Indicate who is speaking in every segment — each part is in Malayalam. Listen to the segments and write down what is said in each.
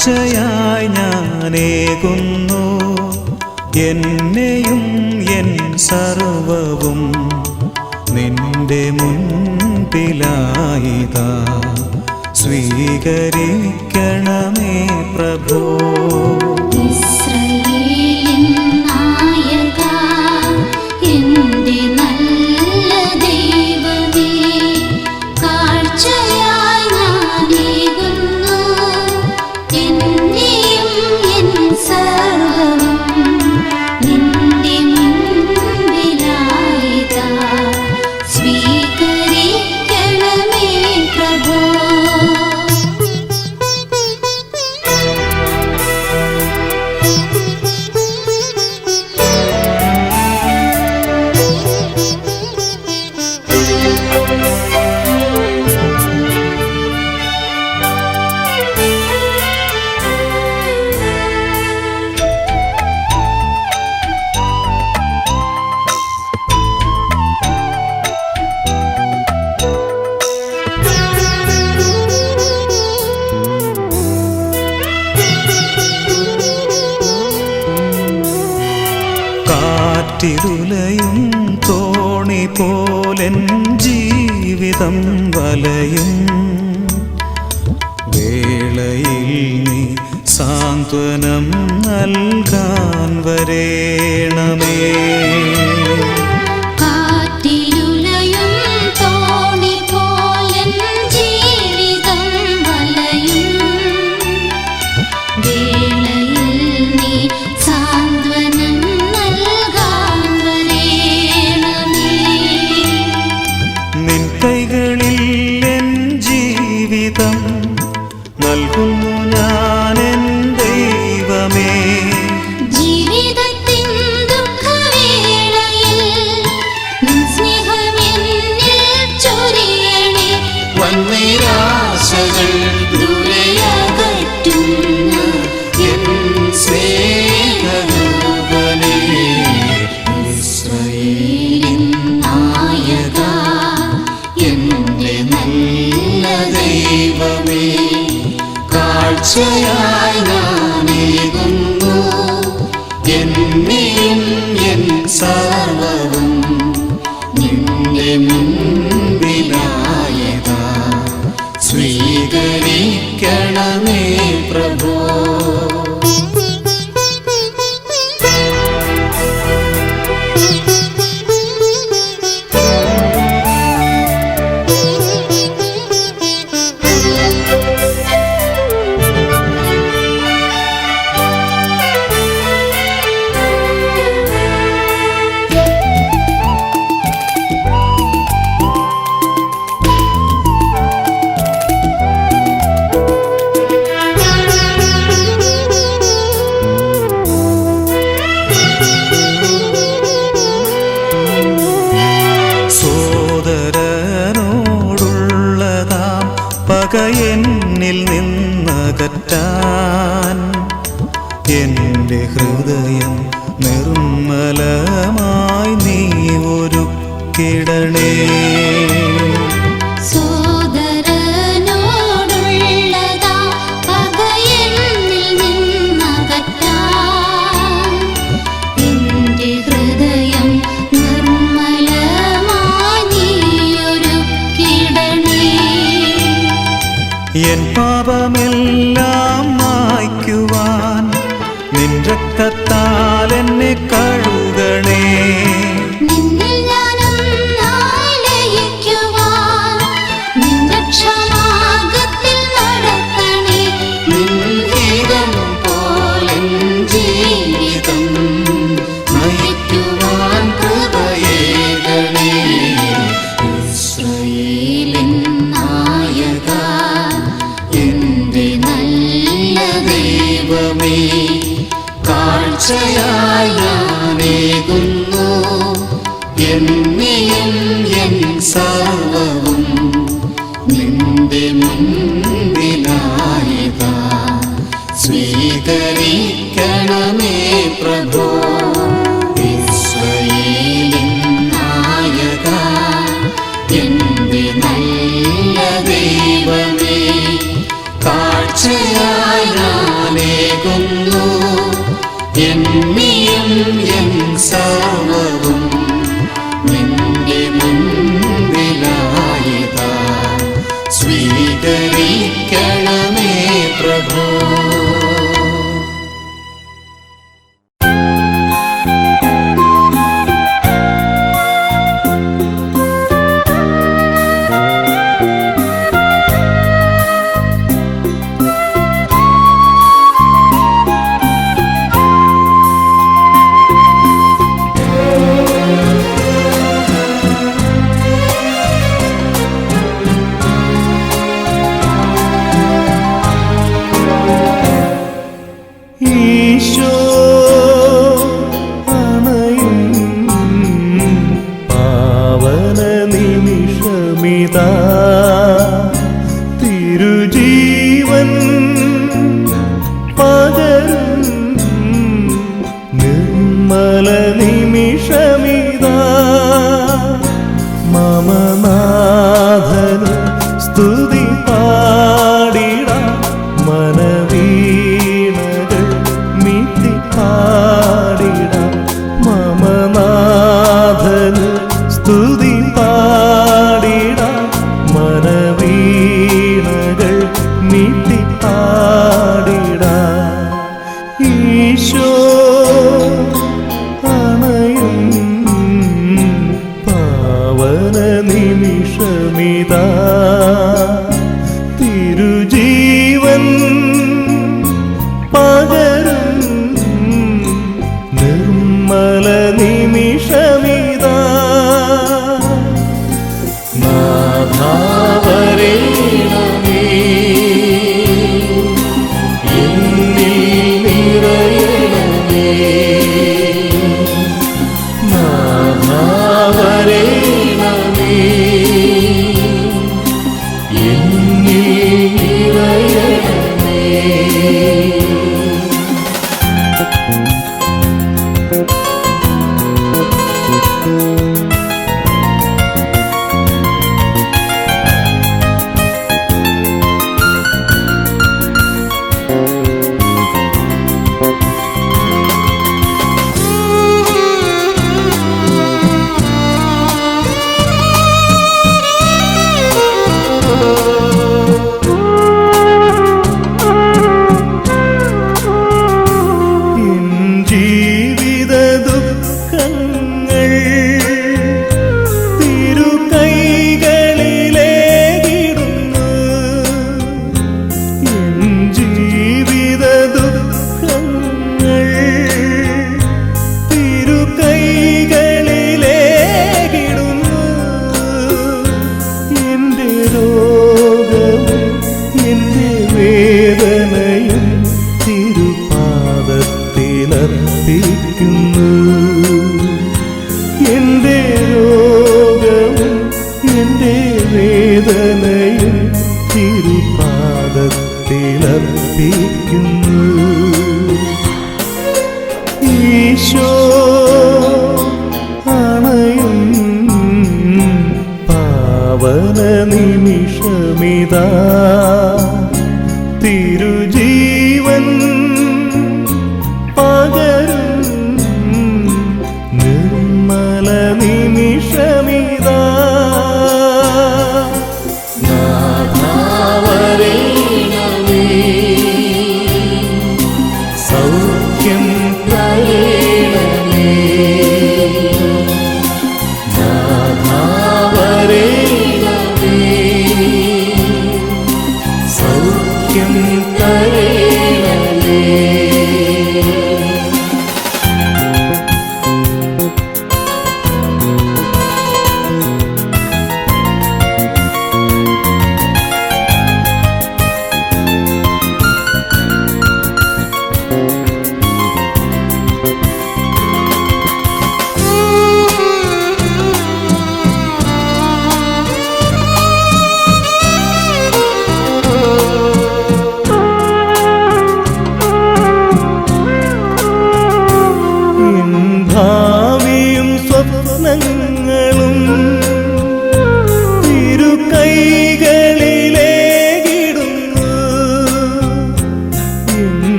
Speaker 1: സാക്ഷിയായി ഞാനേകുന്നു. എന്നെയും എൻ സർവവും നിന്റെ മുൻപിലായിതാ. സ്വീകരിക്കണമേ പ്രഭോ. പകയെന്നിൽ നിന്നകറ്റാൻ എന്റെ ഹൃദയം നിർമ്മലമായി നീ ഒരു കിടണേ
Speaker 2: പാപമ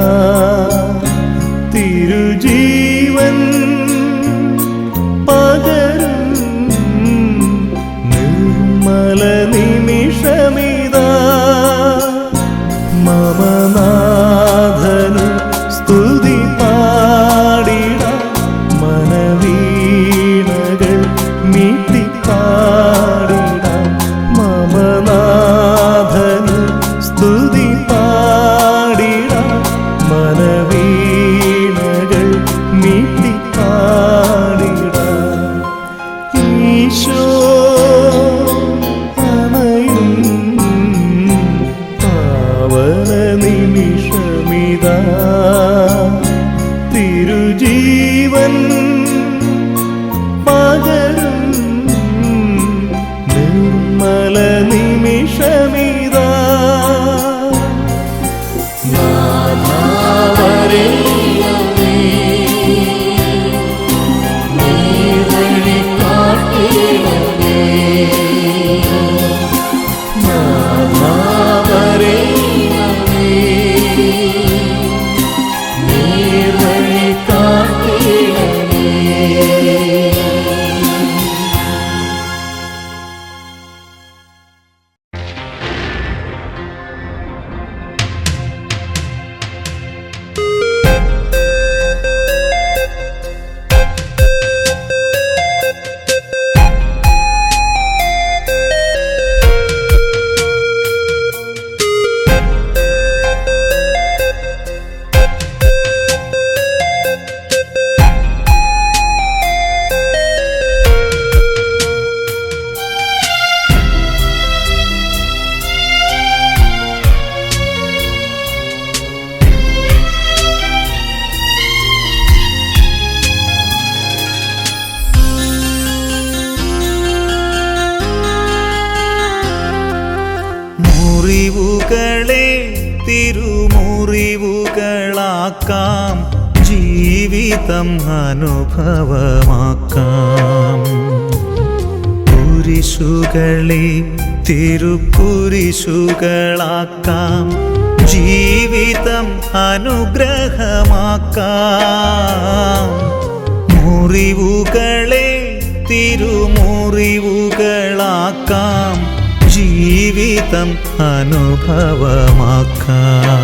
Speaker 2: love. തിരുക്കുരിശുകളാക്കാം. ജീവിതം അനുഗ്രഹമാക്കാം. മുറിവുകളെ തിരുമുറിവുകളാക്കാം. ജീവിതം അനുഭവമാക്കാം.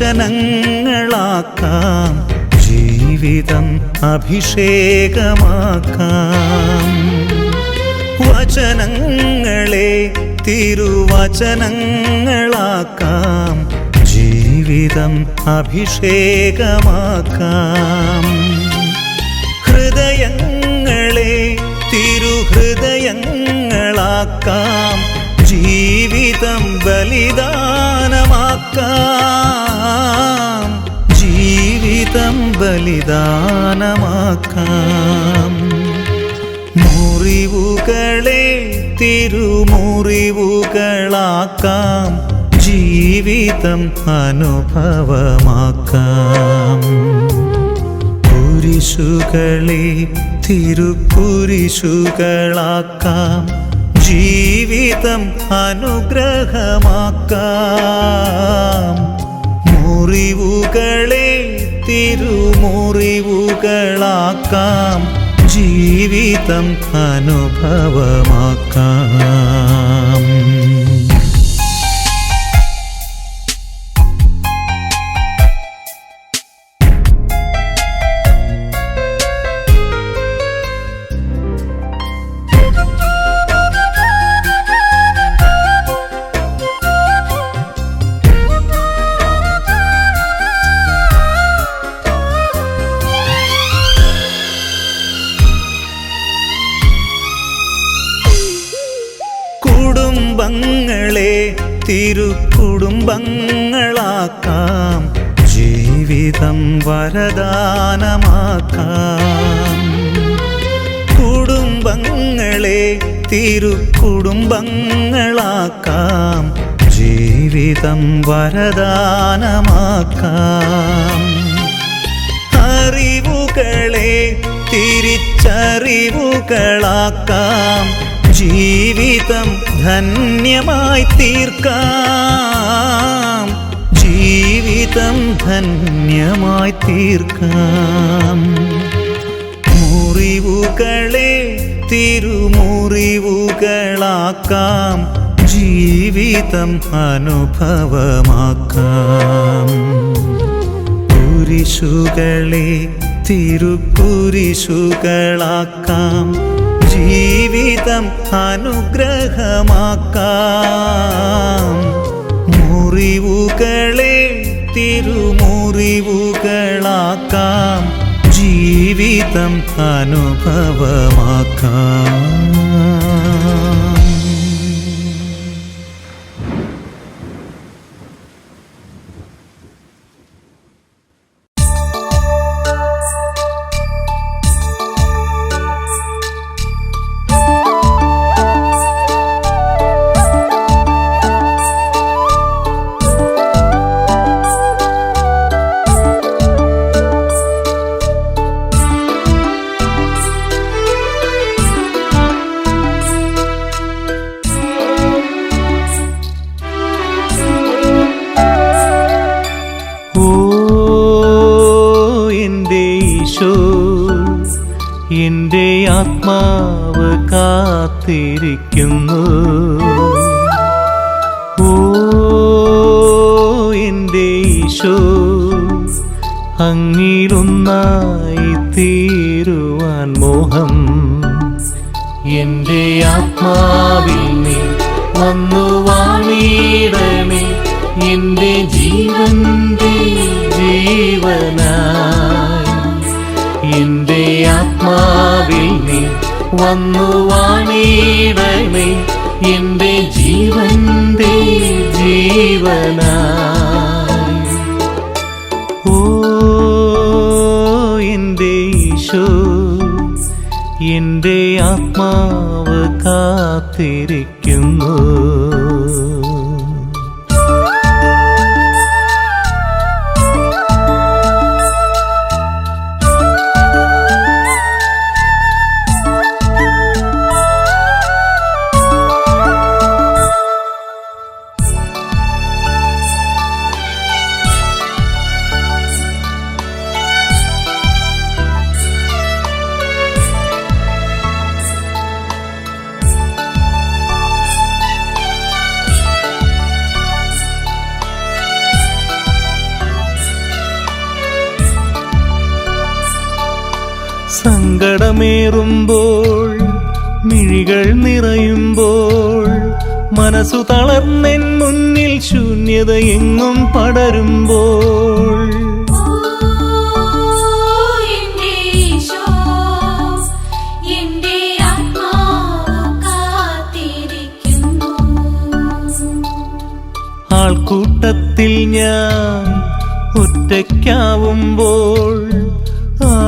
Speaker 2: തിരുവചനങ്ങളാക്കാം ജീവിതം അഭിഷേകമാക്കാം. വചനങ്ങളെ തിരുവചനങ്ങളാക്കാം ജീവിതം അഭിഷേകമാക്കാം. ഹൃദയങ്ങളെ തിരുഹൃദയങ്ങളാക്കാം ജീവിതം ബലിദാനമാക്കാം ജീവിതം ബലിദാനമാക്കാം. മുറിവുകളെ തിരുമുറിവുകളാക്കാം. ജീവിതം അനുഭവമാക്കാം. കുരിശുകളെ തിരുക്കുരിശുകളാക്കാം. ജീവിതം അനുഗ്രഹമാക്കാം. മുറിവുകളെ തിരുമുറിവുകളാക്കാം. ജീവിതം അനുഭവമാക്കാം. തിരിച്ചറിവുകളാക്കാം. ജീവിതം ധന്യമായി തീർക്കാം. ജീവിതം ധന്യമായി തീർക്കാം. മുറിവുകളെ തിരുമുറിവുകളാക്കാം. ജീവിതം അനുഭവമാക്കാം. കുരിശുകളെ തിരുക്കുരിശുകളാക്കാം. ജീവിതം അനുഗ്രഹമാക്കാം. മുറിവുകളെ തിരുമുറിവുകളാക്കാം. ജീവിതം അനുഭവമാക്കാം.
Speaker 3: വന്നു വാണിടണേ എന്റെ ജീവന്റെ ജീവനായി സങ്കടമേറുമ്പോൾ മിഴികൾ നിറയുമ്പോൾ മനസ്സു തളർന്നെൻ മുന്നിൽ ശൂന്യത എങ്ങും പടരുമ്പോൾ. ആൾക്കൂട്ടത്തിൽ ഞാൻ ഒറ്റയ്ക്കാവുമ്പോൾ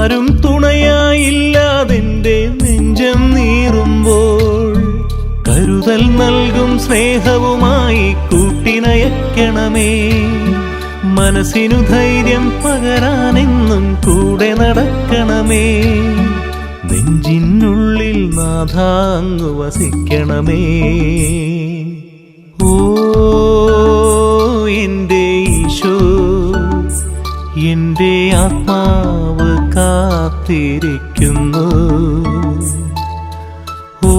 Speaker 3: ആരും തുണയായില്ലാതെന്റെ നെഞ്ചം നീറുമ്പോൾ കരുതൽ നൽകും സ്നേഹവുമായി കൂട്ടിനയക്കണമേ. മനസ്സിനു ധൈര്യം പകരാനെന്നും കൂടെ നടക്കണമേ. നെഞ്ചിനുള്ളിൽ നാഥാങ്ങു വസിക്കണമേ. ഓ എന്റെ ഈശോ. എന്റെ ആത്മാവ് കാത്തിരിക്കുന്നു. ഓ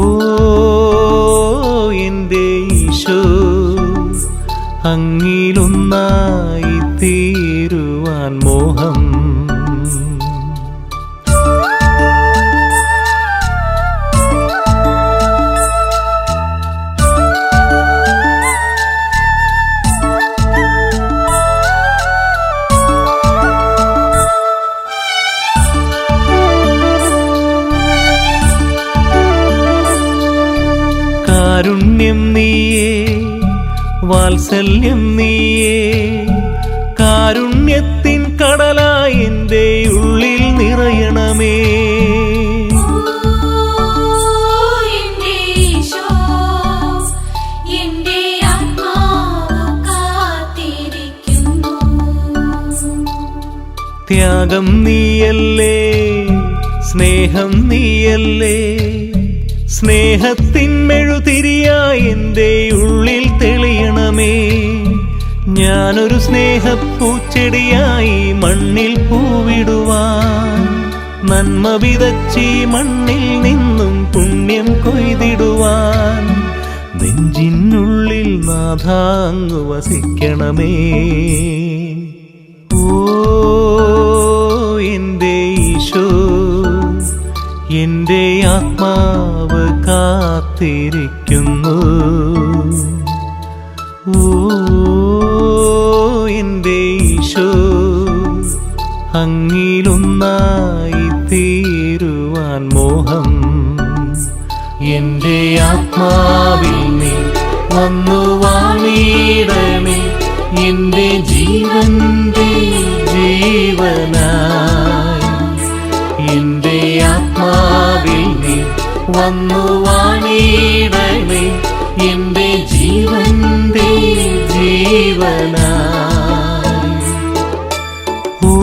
Speaker 3: അങ്ങിലൊന്നായി തീരുവാൻ മോഹം കാരുണ്യം നീയേ വാത്സല്യം നീയേ കാരുണ്യത്തിൻ കടലായി എന്റെ ഉള്ളിൽ നിറയണമേ. ത്യാഗം നീയല്ലേ സ്നേഹം നീയല്ലേ സ്നേഹത്തിന്മെഴുതിരിയായി എന്റെ ഉള്ളിൽ തെളിയണമേ. ഞാനൊരു സ്നേഹപ്പൂച്ചെടിയായി മണ്ണിൽ പൂവിടുവാൻ. നന്മ വിതച്ചി മണ്ണിൽ നിന്നും പുണ്യം കൊയ്തിടുവാൻ. നെഞ്ചിനുള്ളിൽ നാഥാങ്ങു വസിക്കണമേ. ഓ എന്റെ ഈശോ എന്റെ ആത്മാവ് കാത്തിരിക്കുന്നു. എന്റെ അങ്ങിലൊന്നായി തീരുവാൻ മോഹം. എന്റെ ആത്മാവിൽ നീ വന്നു വാണിടണേ എന്റെ ജീവന്റെ ജീവനായി വന്നു വാണിടണേ എന്റെ ജീവന്റെ ജീവന ഓ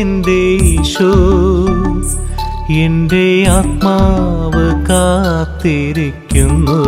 Speaker 3: എന്റെ ഈശോ എന്റെ ആത്മാവ് കാത്തിരിക്കുന്നു.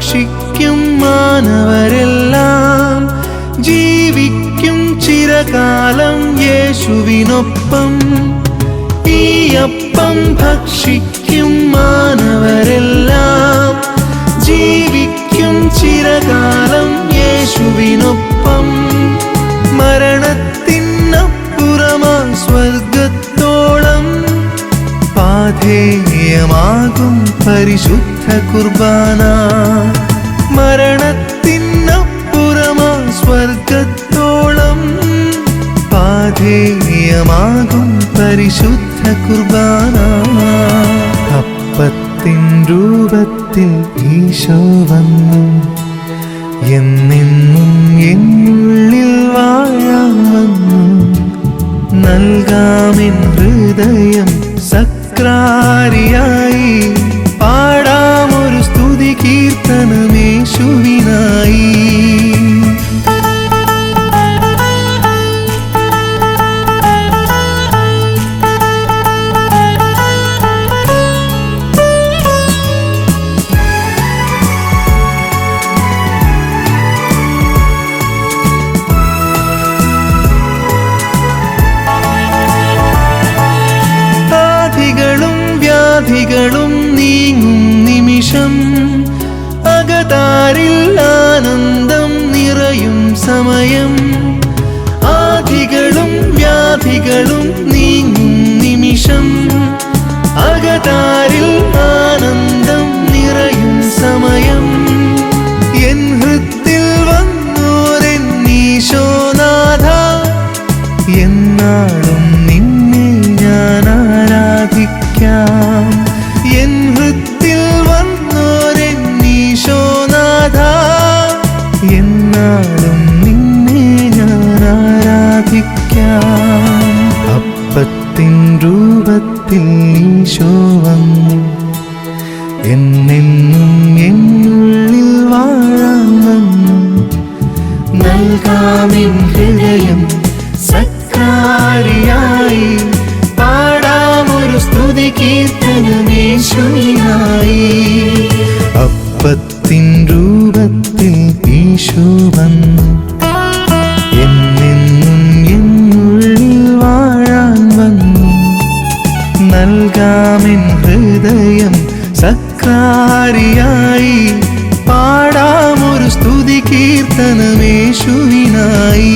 Speaker 4: ഭക്ഷിക്കും മാനവരെല്ലാം. ജീവിക്കും ചിരകാലം യേശുവിനൊപ്പം. ഈ അപ്പം ഭക്ഷിക്കും മാനവരെല്ലാം. ജീവിക്കും ചിരകാലം യേശുവിനൊപ്പം. മരണത്തിനപ്പുറമാ സ്വർഗത്തോളം പാധേയമാകും പരിശുദ്ധ കുർബാന മരണത്തിനപ്പുറമാ സ്വർഗത്തോളം പാധേയമാകും പരിശുദ്ധ കുർബാന. അപ്പത്തിൻ രൂപത്തിൽ ഈശോ വന്നു. എന്നെന്നും എന്നുള്ളിൽ വാഴാൻ വന്നു. ഹൃദയം സമയം. ആധികളും വ്യാധികളും നീങ്ങും നിമിഷം. അകതാരിൽ ആനന്ദം രൂപത്തിൽ ഈശോ വന്നു എന്നെന്നും എന്നുള്ളിൽ വാഴാൻ വന്നു നൽകാമിൻ ഹൃദയം സക്കാരിയായി പാടാമൊരു സ്തുതി കീർത്തനമേശുവിനായി അപ്പത്തിൻ രൂപത്തിൽ ഈശോ വന്നു. നൽകാമെൻ ഹൃദയം സക്കാരിയായി പാടാമൊരു സ്തുതി കീർത്തനമേശുവിനായി.